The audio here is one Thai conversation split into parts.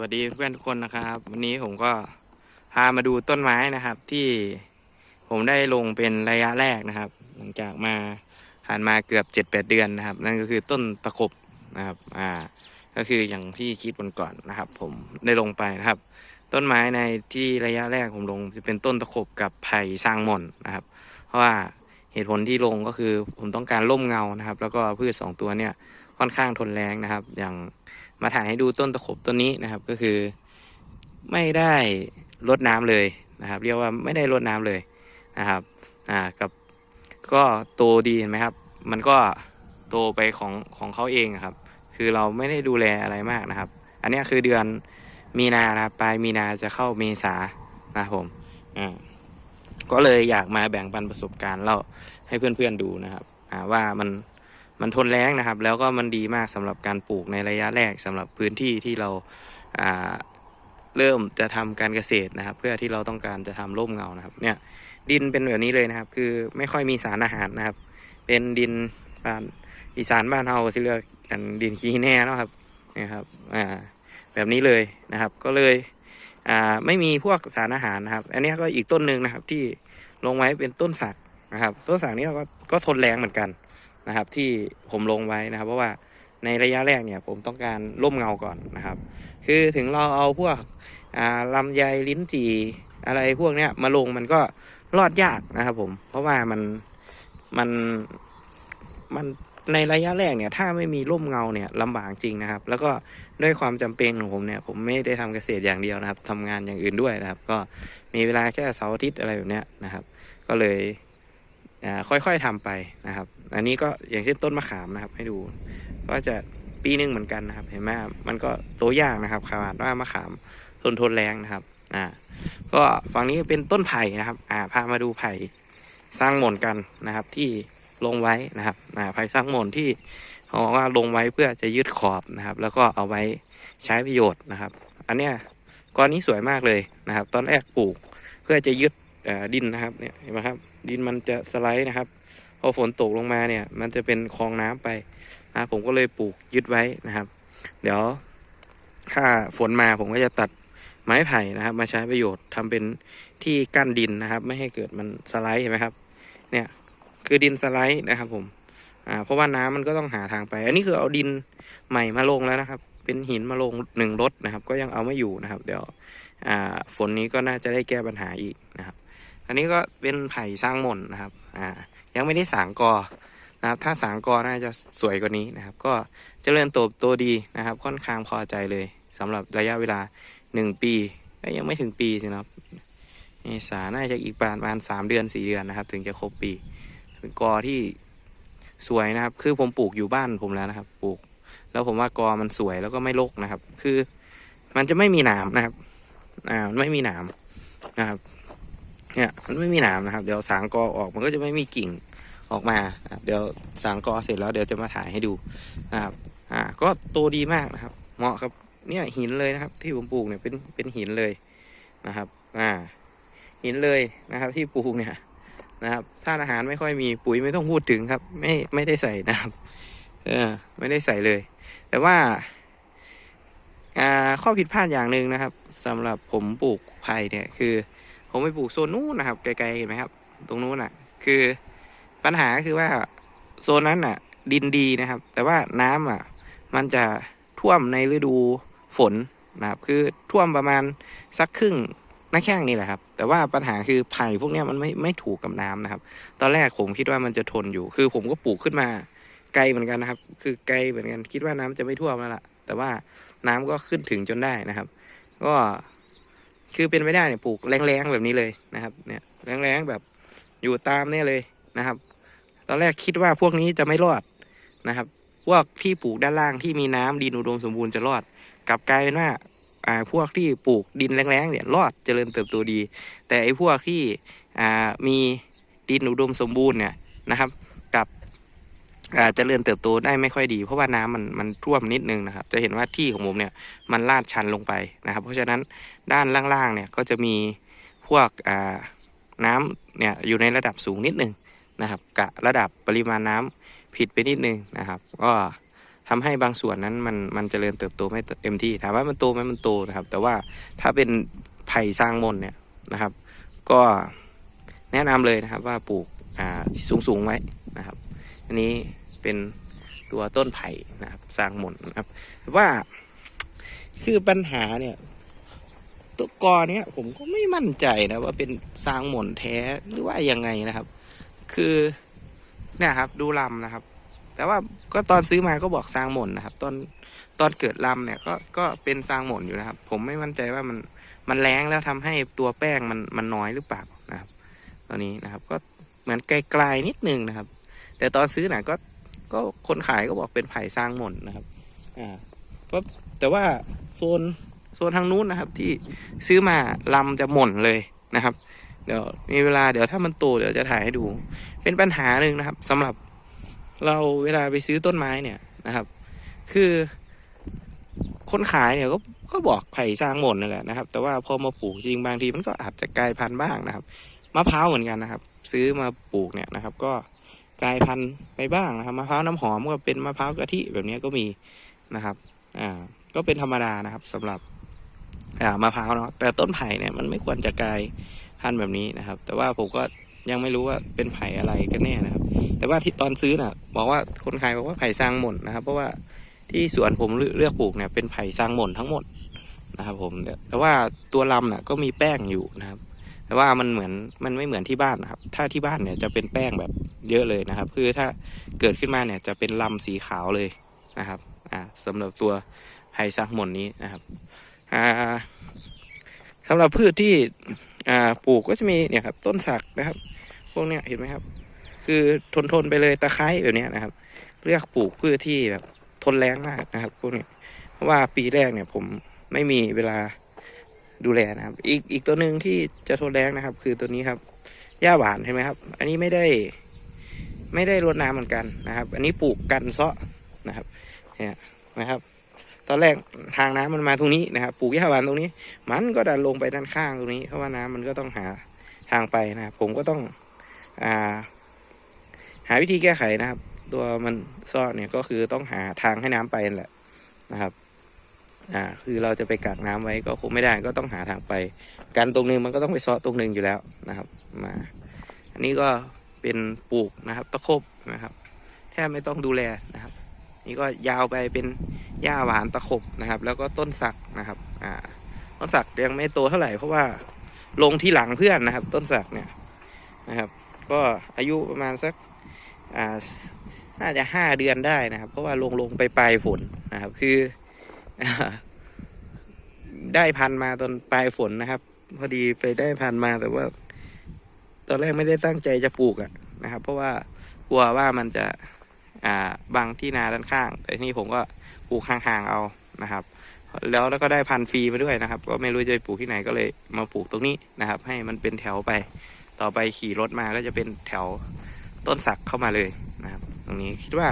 วัสดีเพื่อนทุกคนนะครับ วันนี้ผมก็พามาดูต้นไม้นะครับ ที่ผมได้ลงเป็นระยะแรกนะครับ หลังจากมาผ่านมาเกือบเจ็ดแปดเดือนนะครับ นั่นก็คือต้นตะขบนะครับอ่าก็คืออย่างที่คิดวันก่อนนะครับ ผมได้ลงไปนะครับ ต้นไม้ในที่ระยะแรกผมลงจะเป็นต้นตะขบกับไผ่สร้างมนนะครับ เพราะว่าเหตุผลที่ลงก็คือผมต้องการร่มเงานะครับ แล้วก็พืชสองตัวเนี่ย ค่อนข้างทนแรงนะครับ อย่างมาถ่ายให้ดูต้นตะขบต้นนี้นะครับ ก็คือไม่ได้รดน้ำเลยนะครับ เรียกว่าไม่ได้รดน้ำเลยนะครับ อ่ากับก็โตดีเห็นไหมครับ มันก็โตไปของของเขาเองครับ คือเราไม่ได้ดูแลอะไรมากนะครับ อันนี้คือเดือนมีนานะครับปลายมีนาจะเข้าเมษานะครับผมอ่าก็เลยอยากมาแบ่งปันประสบการณ์เล่าให้เพื่อนๆดูนะครับอ่าว่ามัน มันทนแรงนะครับ แล้วก็มันดีมากสำหรับการปลูกในระยะแรกสำหรับพื้นที่ที่เราาเริ่มจะทำการเกษตรนะครับ เพื่อที่เราต้องการจะทำร่มเงานะครับ เนี่ยดินเป็นแบบนี้เลยนะครับ คือไม่ค่อยมีสารอาหารนะครับ เป็นดินบ้านอีสานบ้านเฮาสิเรียกกันดินขี้แน่เนะครับนี่ยครับอ่าแบบนี้เลยนะครับ ก็เลยอ่าไม่มีพวกสารอาหารนะครับ อันนี้ก็อีกต้นหนึ่งนะครับที่ลงไว้เป็นต้นสักนะครับ ต้นสักนี้ก็ก็ทนแรงเหมือนกัน นะครับ ที่ผมลงไว้นะครับ เพราะว่าในระยะแรกเนี่ยผมต้องการร่มเงาก่อนนะครับ คือถึงเราเอาพวกลำไยลิ้นจี่อะไรพวกเนี้ยมาลงมันก็รอดยากนะครับ ผม เพราะว่ามันมันมันในระยะแรกเนี่ยถ้าไม่มีร่มเงาเนี่ยลำบากจริงนะครับ แล้วก็ด้วยความจำเป็นของผมเนี่ยผมไม่ได้ทำเกษตรอย่างเดียวนะครับทำงานอย่างอื่นด้วยนะครับ ก็มีเวลาแค่เสาร์อาทิตย์อะไรแบบเนี้ยนะครับ ก็เลย ค่อยๆทำไปนะครับ อันนี้ก็อย่างเช่นต้นมะขามนะครับ ให้ดู ก็จะปีหนึ่งเหมือนกันนะครับ เห็นไหมมันก็โตวยากนะครับขนาดว่ามะขามทนทนแรงนะครับ อ่า ก็ฝั่งนี้เป็นต้นไผ่นะครับ อ่าพามาดูไผ่สร้างหม่นกันนะครับ ที่ลงไว้นะครับ อ่าไผ่สร้างหม่นที่เขาบอกว่าลงไว้เพื่อจะยึดขอบนะครับ แล้วก็เอาไว้ใช้ประโยชน์นะครับ อันเนี้ยก้อนนี้สวยมากเลยนะครับ ตอนแรกปลูกเพื่อจะยึด ดินนะครับเนี่ยเห็นไหมครับ ดินมันจะสไลด์นะครับ พอฝนตกลงมาเนี่ย มันจะเป็นคลองน้ำไปนะผมก็เลยปลูกยึดไว้นะครับ เดี๋ยวถ้าฝนมาผมก็จะตัดไม้ไผ่นะครับ มาใช้ประโยชน์ทำเป็นที่กั้นดินนะครับ ไม่ให้เกิดมันสไลด์เห็นไหมครับ เนี่ยคือดินสไลด์นะครับผมอ่าเพราะว่าน้ำมันก็ต้องหาทางไป อันนี้คือเอาดินใหม่มาลงแล้วนะครับ เป็นหินมาลงหนึ่งรถนะครับ ก็ยังเอาไม่อยู่นะครับ เดี๋ยวอ่าฝนนี้ก็น่าจะได้แก้ปัญหาอีกนะครับ อันนี้ก็เป็นไผ่สร้างหม่นนะครับ อ่า ยังไม่ได้สางกอนะครับ ถ้าสางกอน่าจะสวยกว่านี้นะครับ ก็เจริญโตบโตดีนะครับ ค่อนข้างพอใจเลยสำหรับระยะเวลาหนึ่งปีเอ้ยยังไม่ถึงปีสินะครับเมษาน่าจะอีกประมาณสามเดือนสี่เดือนนะครับ ถึงจะครบปีเป็นกอที่สวยนะครับ คือผมปลูกอยู่บ้านผมแล้วนะครับ ปลูก แล้วผมว่ากอมันสวยแล้วก็ไม่รกนะครับ คือ มันจะไม่มีหนามนะครับ อ่าไม่มีหนามนะครับ เนี่ยมันไม่มีหนามนะครับ เดี๋ยวสางกอออกมันก็จะไม่มีกิ่งออกมาเดี๋ยวสางกอเสร็จแล้วเดี๋ยวจะมาถ่ายให้ดูนะครับอ่าก็โตดีมากนะครับ เหมาะกับเนี่ยหินเลยนะครับ ที่ผมปลูกเนี่ยเป็นเป็นหินเลยนะครับอ่าหินเลยนะครับ ที่ปลูกเนี่ยนะครับสร้างอาหารไม่ค่อยมีปุ๋ยไม่ต้องพูดถึงครับ ไม่ไม่ได้ใส่นะครับ เออไม่ได้ใส่เลย แต่ว่าอ่าข้อผิดพลาดอย่างหนึ่งนะครับสำหรับผมปลูกไผ่เนี่ยคือ ผมไปปลูกโซนนู้นนะครับ ไกลๆเห็นไหมครับ ตรงนู้นอะ คือปัญหาก็คือว่าโซนนั้นอะ ดินดีนะครับ แต่ว่าน้ำอะ มันจะท่วมในฤดูฝนนะครับ คือท่วมประมาณสักครึ่งหน้าแข้งนี่แหละครับ แต่ว่าปัญหาคือไผ่พวกเนี้ยมันไม่ไม่ถูกกับน้ำนะครับ ตอนแรกผมคิดว่ามันจะทนอยู่ คือผมก็ปลูกขึ้นมาไกลเหมือนกันนะครับ คือไกลเหมือนกัน คิดว่าน้ำจะไม่ท่วมแล้วล่ะ แต่ว่าน้ำก็ขึ้นถึงจนได้นะครับ ก็ คือเป็นไม่ได้เนี่ยปลูกแรงๆแบบนี้เลยนะครับ เนี่ยแรงๆแบบอยู่ตามเนี่ยเลยนะครับ ตอนแรกคิดว่าพวกนี้จะไม่รอดนะครับ พวกที่ปลูกด้านล่างที่มีน้ำดินอุดมสมบูรณ์จะรอด กลับกลายเป็นว่าอ่าพวกที่ปลูกดินแรงๆเนี่ยรอดเจริญเติบโตดี แต่ไอ้พวกที่อ่ามีดินอุดมสมบูรณ์เนี่ยนะครับ กับอ่าเจริญเติบโตได้ไม่ค่อยดี เพราะว่าน้ำมันมันท่วมนิดนึงนะครับ จะเห็นว่าที่ของผมเนี่ยมันลาดชันลงไปนะครับ เพราะฉะนั้นด้านล่างๆเนี่ยก็จะมีพวกอ่าน้ำเนี่ยอยู่ในระดับสูงนิดนึงนะครับกะระดับปริมาณน้ำผิดไปนิดนึงนะครับ ก็ทำให้บางส่วนนั้นมันมันเจริญเติบโตไม่เต็มที่ถามว่ามันโตไหมมันโตนะครับ แต่ว่าถ้าเป็นไผ่สร้างมนเนี่ยนะครับ ก็แนะนำเลยนะครับว่าปลูกอ่าสูงสูงๆไว้นะครับ อันนี้ เป็นตัวต้นไผ่นะครับสร้างมนนะครับว่าคือปัญหาเนี่ยตัวกอเนี้ยผมก็ไม่มั่นใจนะว่าเป็นสร้างมนแท้หรือว่ายังไงนะครับ คือเนี่ยครับดูลำนะครับ แต่ว่าก็ตอนซื้อมาก็บอกสร้างหม่นนะครับ ตอนตอนเกิดลำเนี่ยก็ก็เป็นสร้างหม่นอยู่นะครับ ผมไม่มั่นใจว่ามันมันแรงแล้วทำให้ตัวแป้งมันมันน้อยหรือเปล่านะครับ ตอนนี้นะครับก็เหมือนไกลๆนิดนึงนะครับ แต่ตอนซื้อน่ะก็ ก็คนขายก็บอกเป็นไผ่สร้างหม่นนะครับ อ่าแต่ว่าโซนโซนทางนู้นนะครับที่ซื้อมาลำจะหม่นเลยนะครับ เดี๋ยวมีเวลาเดี๋ยวถ้ามันโตเดี๋ยวจะถ่ายให้ดู เป็นปัญหาหนึ่งนะครับสำหรับเราเวลาไปซื้อต้นไม้เนี่ยนะครับ คือคนขายเนี่ยก็ก็บอกไผ่สร้างหม่นนั่นแหละนะครับ แต่ว่าพอมาปลูกจริงบางทีมันก็อาจจะกลายพันธุ์บ้างนะครับมะพร้าวเหมือนกันนะครับ ซื้อมาปลูกเนี่ยนะครับ ก็ กลายพันธุ์ไปบ้างนะครับมะพร้าวน้ำหอมก็เป็นมะพร้าวกะทิแบบนี้ก็มีนะครับอ่าก็เป็นธรรมดานะครับสำหรับอ่ามะพร้าวเนาะแต่ต้นไผ่เนี่ยมันไม่ควรจะกลายพันธุ์แบบนี้นะครับ แต่ว่าผมก็ยังไม่รู้ว่าเป็นไผ่อะไรกันแน่นะครับ แต่ว่าที่ตอนซื้อน่ะ บอกว่าคนขายบอกว่าไผ่สร้างหม่นนะครับ เพราะว่าที่สวนผมเลือกปลูกเนี่ยเป็นไผ่สร้างหม่นทั้งหมดนะครับ ผมแต่แต่ว่าตัวลำน่ะก็มีแป้งอยู่นะครับ แต่ว่ามันเหมือนมันไม่เหมือนที่บ้านนะครับ ถ้าที่บ้านเนี่ยจะเป็นแป้งแบบเยอะเลยนะครับ คือถ้าเกิดขึ้นมาเนี่ยจะเป็นลำสีขาวเลยนะครับอ่าสำหรับตัวไผ่สร้างหม่นนี้นะครับอ่าสำหรับพืชที่อ่าปลูกก็จะมีเนี่ยครับต้นสักนะครับ พวกเนี้ยเห็นไหมครับ คือทนทนๆไปเลยตะไคร้แบบเนี้ยนะครับ เลือกปลูกพืชที่แบบทนแรงมากนะครับพวกนี้เพราะว่าปีแรกเนี่ยผมไม่มีเวลา ดูแลนะครับ อีกอีกตัวหนึ่งที่จะทนแรงนะครับ คือตัวนี้ครับหญ้าหวานเห็นไหมครับ อันนี้ไม่ได้ไม่ได้รดน้ำเหมือนกันนะครับ อันนี้ปลูกกันเซาะนะครับเนี่ยนะครับ ตอนแรกทางน้ำมันมาตรงนี้นะครับ ปลูกหญ้าหวานตรงนี้ มันก็ดันลงไปด้านข้างตรงนี้ เพราะว่าน้ำมันก็ต้องหาทางไปนะครับ ผมก็ต้องอ่าหาวิธีแก้ไขนะครับ ตัวมันซ่อนเนี่ยก็คือต้องหาทางให้น้ำไปนั่นแหละนะครับ อ่า คือเราจะไปกักน้ำไว้ก็คงไม่ได้ก็ต้องหาทางไป กันตรงนึงมันก็ต้องไปซ้อตรงนึงอยู่แล้วนะครับ มา อันนี้ก็เป็นปลูกนะครับ ตะคบนะครับ แทบไม่ต้องดูแลนะครับ นี่ก็ยาวไปเป็นหญ้าหวานตะคบนะครับ แล้วก็ต้นสักนะครับ อ่า ต้นสักยังไม่โตเท่าไหร่เพราะว่าลงที่หลังเพื่อนนะครับ ต้นสักเนี่ยนะครับ ก็อายุประมาณสักอ่าน่าจะห้าเดือนได้นะครับ เพราะว่าลงลงไปปลายฝนนะครับ คือ ได้พันมาตอนปลายฝนนะครับ พอดีไปได้พันมาแต่ว่า ตอนแรกไม่ได้ตั้งใจจะปลูกอะนะครับ เพราะว่ากลัวว่ามันจะ อ่าบังที่นาด้านข้าง แต่ทีนี่ผมก็ปลูกห่างๆเอานะครับ แล้วแล้วก็ได้พันฟรีมาด้วยนะครับ ก็ไม่รู้จะปลูกที่ไหนก็เลยมาปลูกตรงนี้นะครับ ให้มันเป็นแถวไป ต่อไปขี่รถมาก็จะเป็นแถวต้นสักเข้ามาเลยนะครับ ตรงนี้คิดว่า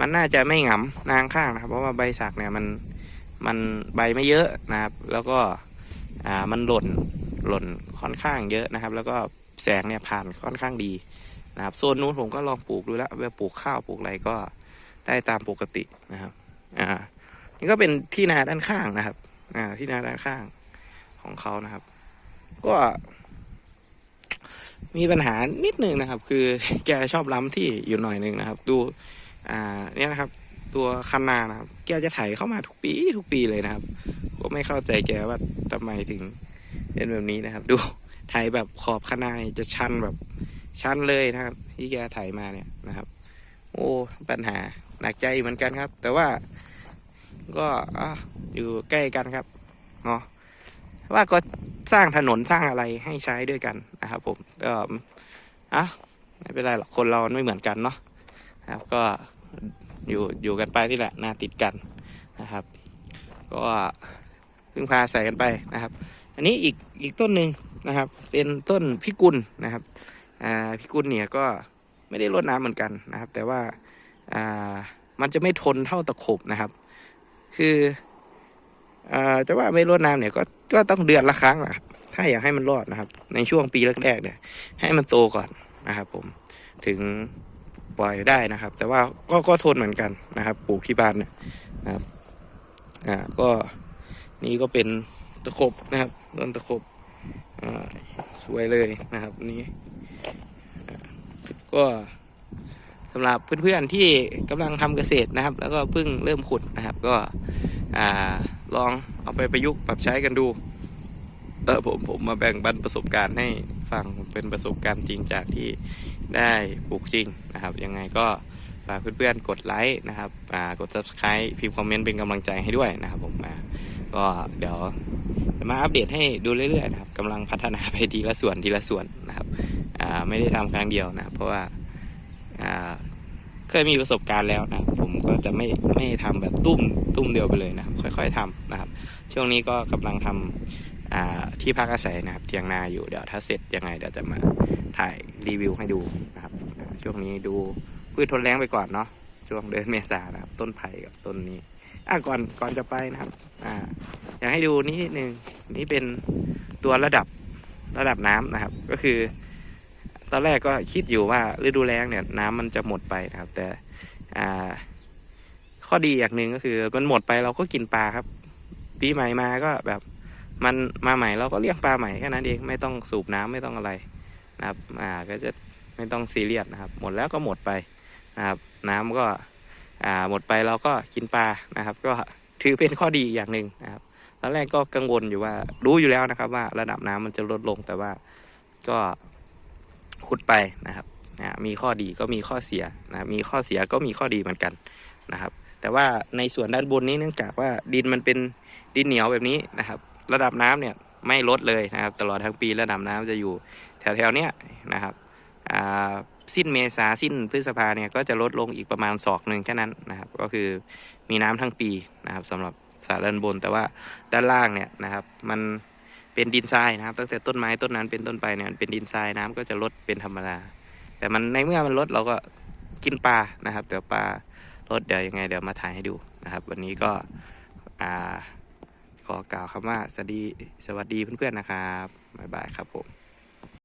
มันน่าจะไม่หงำนางข้างนะครับ เพราะว่าใบสักเนี่ยมัน มันใบไม่เยอะนะครับ แล้วก็อ่ามันหล่นหล่นค่อนข้างเยอะนะครับ แล้วก็แสงเนี่ยผ่านค่อนข้างดีนะครับโซนนู้นผมก็ลองปลูกดูแล้วไปปลูกข้าวปลูกอะไรก็ได้ตามปกตินะครับอ่านี่ก็เป็นที่นาด้านข้างนะครับอ่าที่นาด้านข้างของเขานะครับ ก็มีปัญหานิดนึงนะครับ คือแกชอบล้ำที่อยู่หน่อยหนึ่งนะครับ ดู อ่า เนี่ยนะครับ ตัวคันนานะครับ แกจะไถเข้ามาทุกปีทุกปีเลยนะครับ ก็ไม่เข้าใจแกว่าทำไมถึงเป็นแบบนี้นะครับ ดูไถแบบขอบคันนาจะชันแบบชันเลยนะครับ ที่แกไถมาเนี่ยนะครับ โอ้ปัญหาหนักใจเหมือนกันครับ แต่ว่าก็ออยู่ใกล้กันครับเนาะว่าก็สร้างถนนสร้างอะไรให้ใช้ด้วยกันนะครับ ผมก็อะไม่เป็นไรหรอกคนเราไม่เหมือนกันเนาะนะครับก็ อยู่อยู่กันไปนี่แหละนาติดกันนะครับ ก็พึ่งพาใส่กันไปนะครับ อันนี้อีกอีกต้นหนึ่งนะครับ เป็นต้นพิกุลนะครับอ่าพิกุลเนี่ยก็ไม่ได้รดน้ำเหมือนกันนะครับ แต่ว่าอ่ามันจะไม่ทนเท่าตะขบนะครับ คืออ่าจะว่าไม่รดน้ำเนี่ยก็ก็ต้องเดือนละครั้งแหละถ้าอยากให้มันรอดนะครับ ในช่วงปีแรกๆเนี่ย ให้มันโตก่อนนะครับ ผมถึง ปล่อยได้นะครับ แต่ว่าก็ก็ทนเหมือนกันนะครับ ปลูกที่บ้านเนี่ยนะครับอ่าก็นี่ก็เป็นตะขบนะครับต้นตะขบอ่าสวยเลยนะครับนี่อ่าก็สำหรับเพื่อนๆที่กำลังทำเกษตรนะครับ แล้วก็เพิ่งเริ่มขุดนะครับ ก็อ่าลองเอาไปประยุกต์ปรับใช้กันดูเออผมผมมาแบ่งปันประสบการณ์ให้ฟังเป็นประสบการณ์จริงจากที่ ได้ปลูกจริงนะครับ ยังไงก็ฝากเพื่อนๆกดไลค์นะครับกด subscribe พิมพ์คอมเมนต์เป็นกำลังใจให้ด้วยนะครับผมอ่าก็เดี๋ยวจะมาอัปเดตให้ดูเรื่อยๆนะครับกำลังพัฒนาไปทีละส่วนทีละส่วนนะครับไม่ได้ทำครั้งเดียวนะเพราะว่าเคยมีประสบการณ์แล้วนะผมก็จะไม่ไม่ทำแบบตุ้มตุ้มเดียวไปเลยนะครับ ค่อย ๆทำนะครับ ช่วงนี้ก็กำลังทำ ที่พักอาศัยนะครับเทียงนาอยู่เดี๋ยวถ้าเสร็จยังไงเดี๋ยวจะมาถ่ายรีวิวให้ดูนะครับช่วงนี้ดูพืชทนแรงไปก่อนเนาะช่วงเดือนเมษานะครับ ต้นไผ่กับต้นนี้อะก่อนก่อนจะไปนะครับอ่าอยากให้ดูนี่นิดนึงนี่เป็นตัวระดับระดับน้ำนะครับ ก็คือ ตอนแรกก็คิดอยู่ว่าฤดูแล้งเนี่ยน้ำมันจะหมดไปนะครับ แต่อ่าข้อดีอย่างหนึ่งก็คือมันหมดไปเราก็กินปลาครับปีใหม่มาก็แบบ มันมาใหม่เราก็เลี้ยงปลาใหม่แค่นั้นเองไม่ต้องสูบน้ำไม่ต้องอะไรนะครับอ่าก็จะไม่ต้องซีเรียสนะครับ หมดแล้วก็หมดไปนะครับ น้ำก็อ่าหมดไปเราก็กินปลานะครับ ก็ถือเป็นข้อดีอย่างหนึ่งนะครับตอนแรกก็กังวลอยู่ว่ารู้อยู่แล้วนะครับ ว่าระดับน้ำมันจะลดลงแต่ว่าก็ขุดไปนะครับอ่ามีข้อดีก็มีข้อเสียนะมีข้อเสียก็มีข้อดีเหมือนกันนะครับ แต่ว่าในส่วนด้านบนนี้เนื่องจากว่าดินมันเป็นดินเหนียวแบบนี้นะครับ ระดับน้ำเนี่ยไม่ลดเลยนะครับ ตลอดทั้งปีระดับน้ำจะอยู่แถวๆเนี้ยนะครับสิ้นเมษาสิ้นพฤษภาเนี่ยก็จะลดลงอีกประมาณศอกหนึ่งแค่นั้นนะครับ ก็คือมีน้ำทั้งปีนะครับสำหรับสระด้านบน แต่ว่าด้านล่างเนี่ยนะครับมันเป็นดินทรายนะครับ ตั้งแต่ต้นไม้ต้นนั้นเป็นต้นไปเนี่ยมันเป็นดินทรายน้ำก็จะลดเป็นธรรมดาแต่มันในเมื่อมันลดเราก็กินปลานะครับเดี๋ยวปลาลดเดี๋ยวยังไงเดี๋ยวมาถ่ายให้ดูนะครับ วันนี้ก็อ่า ขอกล่าวคำว่าสวัสดีสวัสดีเพื่อนๆนะครับบ๊ายบายครับผม